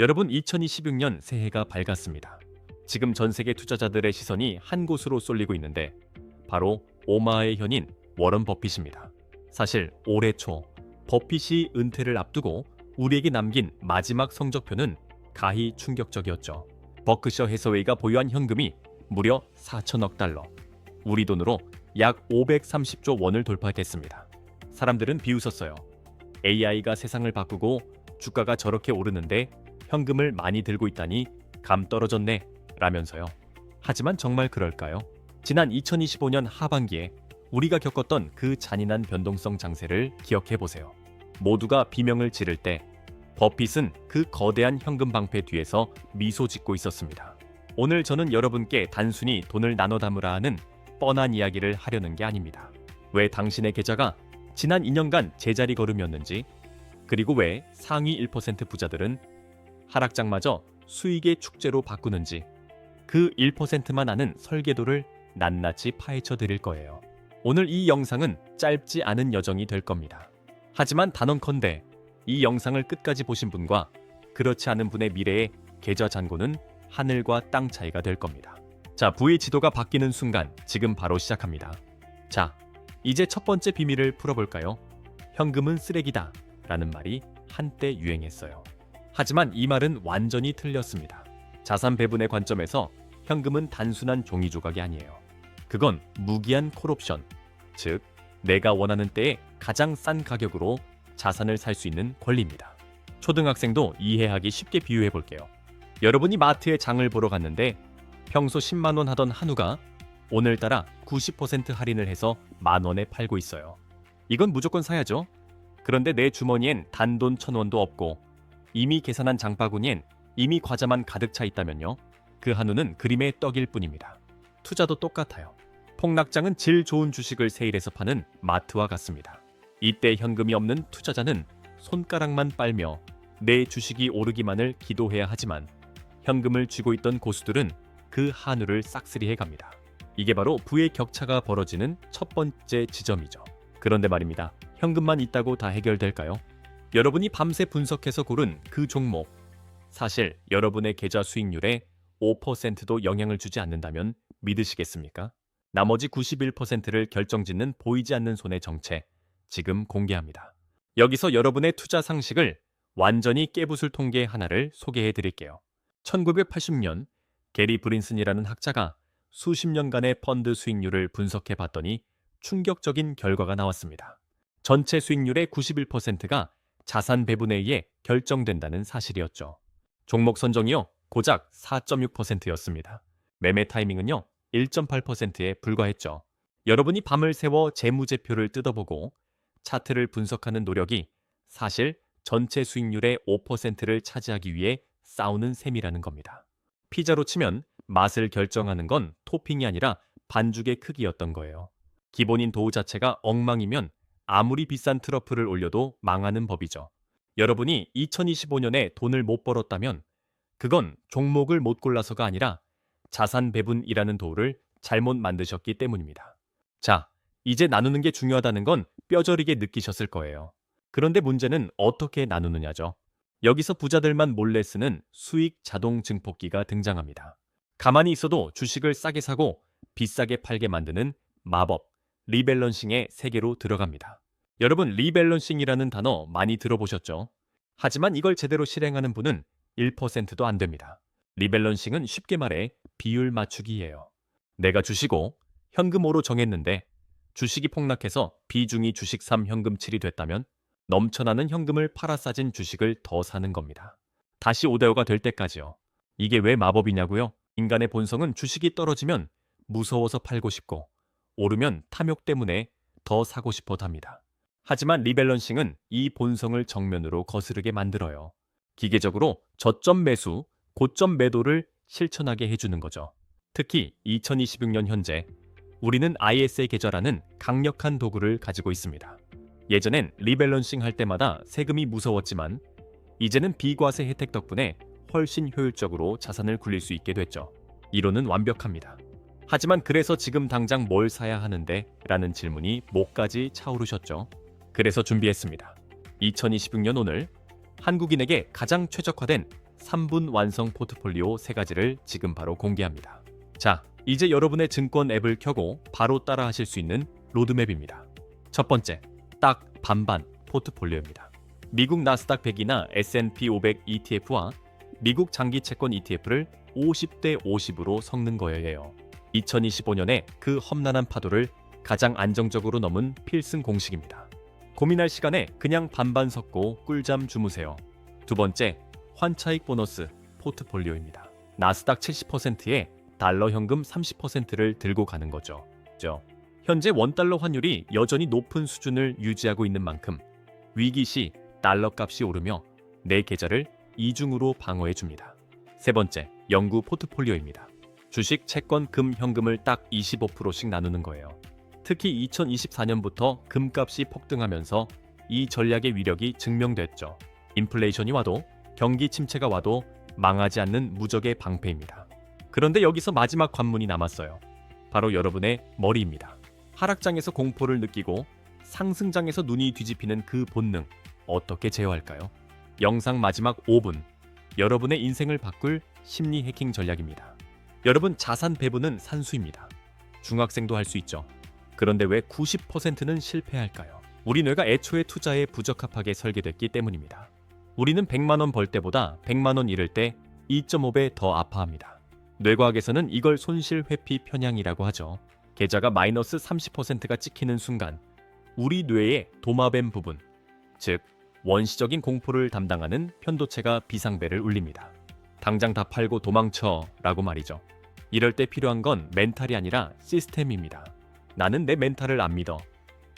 여러분 2026년 새해가 밝았습니다. 지금 전 세계 투자자들의 시선이 한 곳으로 쏠리고 있는데 바로 오마의 현인 워런 버핏입니다. 사실 올해 초 버핏이 은퇴를 앞두고 우리에게 남긴 마지막 성적표는 가히 충격적이었죠. 버크셔 해서웨이가 보유한 현금이 무려 4천억 달러, 우리 돈으로 약 530조 원을 돌파했습니다. 사람들은 비웃었어요. AI가 세상을 바꾸고 주가가 저렇게 오르는데 현금을 많이 들고 있다니 감 떨어졌네 라면서요. 하지만 정말 그럴까요? 지난 2025년 하반기에 우리가 겪었던 그 잔인한 변동성 장세를 기억해 보세요. 모두가 비명을 지를 때 버핏은 그 거대한 현금 방패 뒤에서 미소 짓고 있었습니다. 오늘 저는 여러분께 단순히 돈을 나눠 담으라 하는 뻔한 이야기를 하려는 게 아닙니다. 왜 당신의 계좌가 지난 2년간 제자리 걸음이었는지, 그리고 왜 상위 1% 부자들은 하락장마저 수익의 축제로 바꾸는지, 그 1%만 아는 설계도를 낱낱이 파헤쳐 드릴 거예요. 오늘 이 영상은 짧지 않은 여정이 될 겁니다. 하지만 단언컨대 이 영상을 끝까지 보신 분과 그렇지 않은 분의 미래의 계좌 잔고는 하늘과 땅 차이가 될 겁니다. 자, 부의 지도가 바뀌는 순간 지금 바로 시작합니다. 자, 이제 첫 번째 비밀을 풀어볼까요? 현금은 쓰레기다 라는 말이 한때 유행했어요. 하지만 이 말은 완전히 틀렸습니다. 자산 배분의 관점에서 현금은 단순한 종이 조각이 아니에요. 그건 무기한 콜옵션, 즉 내가 원하는 때에 가장 싼 가격으로 자산을 살 수 있는 권리입니다. 초등학생도 이해하기 쉽게 비유해 볼게요. 여러분이 마트에 장을 보러 갔는데 평소 10만 원 하던 한우가 오늘따라 90% 할인을 해서 만 원에 팔고 있어요. 이건 무조건 사야죠. 그런데 내 주머니엔 단돈 천 원도 없고 이미 계산한 장바구니엔 이미 과자만 가득 차 있다면요. 그 한우는 그림의 떡일 뿐입니다. 투자도 똑같아요. 폭락장은 질 좋은 주식을 세일해서 파는 마트와 같습니다. 이때 현금이 없는 투자자는 손가락만 빨며 내 주식이 오르기만을 기도해야 하지만 현금을 쥐고 있던 고수들은 그 한우를 싹쓸이해 갑니다. 이게 바로 부의 격차가 벌어지는 첫 번째 지점이죠. 그런데 말입니다. 현금만 있다고 다 해결될까요? 여러분이 밤새 분석해서 고른 그 종목 사실 여러분의 계좌 수익률에 5%도 영향을 주지 않는다면 믿으시겠습니까? 나머지 91%를 결정짓는 보이지 않는 손의 정체 지금 공개합니다. 여기서 여러분의 투자 상식을 완전히 깨부술 통계 하나를 소개해 드릴게요. 1980년 게리 브린슨이라는 학자가 수십 년간의 펀드 수익률을 분석해 봤더니 충격적인 결과가 나왔습니다. 전체 수익률의 91%가 자산 배분에 의해 결정된다는 사실이었죠. 종목 선정이요, 고작 4.6%였습니다. 매매 타이밍은요, 1.8%에 불과했죠. 여러분이 밤을 새워 재무제표를 뜯어보고 차트를 분석하는 노력이 사실 전체 수익률의 5%를 차지하기 위해 싸우는 셈이라는 겁니다. 피자로 치면 맛을 결정하는 건 토핑이 아니라 반죽의 크기였던 거예요. 기본인 도우 자체가 엉망이면 아무리 비싼 트러플을 올려도 망하는 법이죠. 여러분이 2025년에 돈을 못 벌었다면 그건 종목을 못 골라서가 아니라 자산 배분이라는 도구를 잘못 만드셨기 때문입니다. 자, 이제 나누는 게 중요하다는 건 뼈저리게 느끼셨을 거예요. 그런데 문제는 어떻게 나누느냐죠. 여기서 부자들만 몰래 쓰는 수익 자동 증폭기가 등장합니다. 가만히 있어도 주식을 싸게 사고 비싸게 팔게 만드는 마법, 리밸런싱의 세계로 들어갑니다. 여러분, 리밸런싱이라는 단어 많이 들어보셨죠? 하지만 이걸 제대로 실행하는 분은 1%도 안 됩니다. 리밸런싱은 쉽게 말해 비율 맞추기예요. 내가 주시고 현금으로 정했는데 주식이 폭락해서 비중이 주식 3 현금 7이 됐다면 넘쳐나는 현금을 팔아 싸진 주식을 더 사는 겁니다. 다시 5대5가 될 때까지요. 이게 왜 마법이냐고요? 인간의 본성은 주식이 떨어지면 무서워서 팔고 싶고 오르면 탐욕 때문에 더 사고 싶어 합니다. 하지만 리밸런싱은 이 본성을 정면으로 거스르게 만들어요. 기계적으로 저점 매수, 고점 매도를 실천하게 해주는 거죠. 특히 2026년 현재 우리는 IS의 계좌라는 강력한 도구를 가지고 있습니다. 예전엔 리밸런싱 할 때마다 세금이 무서웠지만 이제는 비과세 혜택 덕분에 훨씬 효율적으로 자산을 굴릴 수 있게 됐죠. 이론은 완벽합니다. 하지만 그래서 지금 당장 뭘 사야 하는데? 라는 질문이 목까지 차오르셨죠. 그래서 준비했습니다. 2026년 오늘 한국인에게 가장 최적화된 3분 완성 포트폴리오 세 가지를 지금 바로 공개합니다. 자, 이제 여러분의 증권 앱을 켜고 바로 따라 하실 수 있는 로드맵입니다. 첫 번째, 딱 반반 포트폴리오입니다. 미국 나스닥 100이나 S&P 500 ETF와 미국 장기 채권 ETF를 50대 50으로 섞는 거예요. 2025년에 그 험난한 파도를 가장 안정적으로 넘은 필승 공식입니다. 고민할 시간에 그냥 반반 섞고 꿀잠 주무세요. 두 번째, 환차익 보너스 포트폴리오입니다. 나스닥 70%에 달러 현금 30%를 들고 가는 거죠. 죠. 현재 원달러 환율이 여전히 높은 수준을 유지하고 있는 만큼 위기 시 달러 값이 오르며 내 계좌를 이중으로 방어해 줍니다. 세 번째, 영구 포트폴리오입니다. 주식, 채권, 금, 현금을 딱 25%씩 나누는 거예요. 특히 2024년부터 금값이 폭등하면서 이 전략의 위력이 증명됐죠. 인플레이션이 와도 경기 침체가 와도 망하지 않는 무적의 방패입니다. 그런데 여기서 마지막 관문이 남았어요. 바로 여러분의 머리입니다. 하락장에서 공포를 느끼고 상승장에서 눈이 뒤집히는 그 본능 어떻게 제어할까요? 영상 마지막 5분 여러분의 인생을 바꿀 심리 해킹 전략입니다. 여러분 자산 배분은 산수입니다. 중학생도 할 수 있죠. 그런데 왜 90%는 실패할까요? 우리 뇌가 애초에 투자에 부적합하게 설계됐기 때문입니다. 우리는 100만 원 벌 때보다 100만 원 잃을 때 2.5배 더 아파합니다. 뇌과학에서는 이걸 손실 회피 편향이라고 하죠. 계좌가 마이너스 30%가 찍히는 순간 우리 뇌의 도마뱀 부분, 즉 원시적인 공포를 담당하는 편도체가 비상벨을 울립니다. 당장 다 팔고 도망쳐라고 말이죠. 이럴 때 필요한 건 멘탈이 아니라 시스템입니다. 나는 내 멘탈을 안 믿어.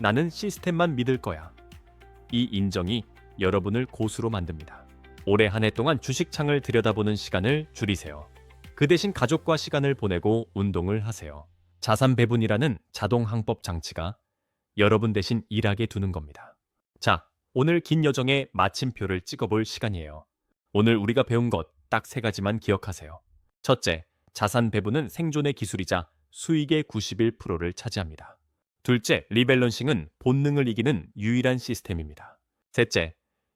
나는 시스템만 믿을 거야. 이 인정이 여러분을 고수로 만듭니다. 올해 한 해 동안 주식창을 들여다보는 시간을 줄이세요. 그 대신 가족과 시간을 보내고 운동을 하세요. 자산 배분이라는 자동 항법 장치가 여러분 대신 일하게 두는 겁니다. 자, 오늘 긴 여정의 마침표를 찍어볼 시간이에요. 오늘 우리가 배운 것 딱 세 가지만 기억하세요. 첫째, 자산 배분은 생존의 기술이자 수익의 91%를 차지합니다. 둘째, 리밸런싱은 본능을 이기는 유일한 시스템입니다. 셋째,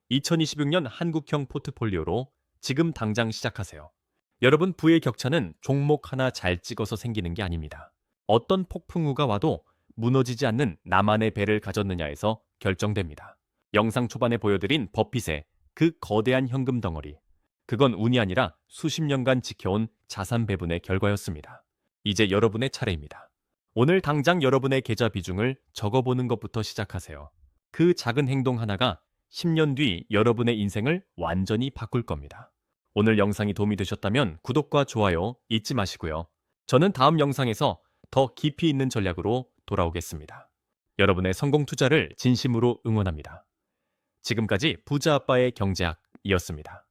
2026년 한국형 포트폴리오로 지금 당장 시작하세요. 여러분 부의 격차는 종목 하나 잘 찍어서 생기는 게 아닙니다. 어떤 폭풍우가 와도 무너지지 않는 나만의 배를 가졌느냐에서 결정됩니다. 영상 초반에 보여드린 버핏의 그 거대한 현금 덩어리. 그건 운이 아니라 수십 년간 지켜온 자산 배분의 결과였습니다. 이제 여러분의 차례입니다. 오늘 당장 여러분의 계좌 비중을 적어보는 것부터 시작하세요. 그 작은 행동 하나가 10년 뒤 여러분의 인생을 완전히 바꿀 겁니다. 오늘 영상이 도움이 되셨다면 구독과 좋아요 잊지 마시고요. 저는 다음 영상에서 더 깊이 있는 전략으로 돌아오겠습니다. 여러분의 성공 투자를 진심으로 응원합니다. 지금까지 부자 아빠의 경제학이었습니다.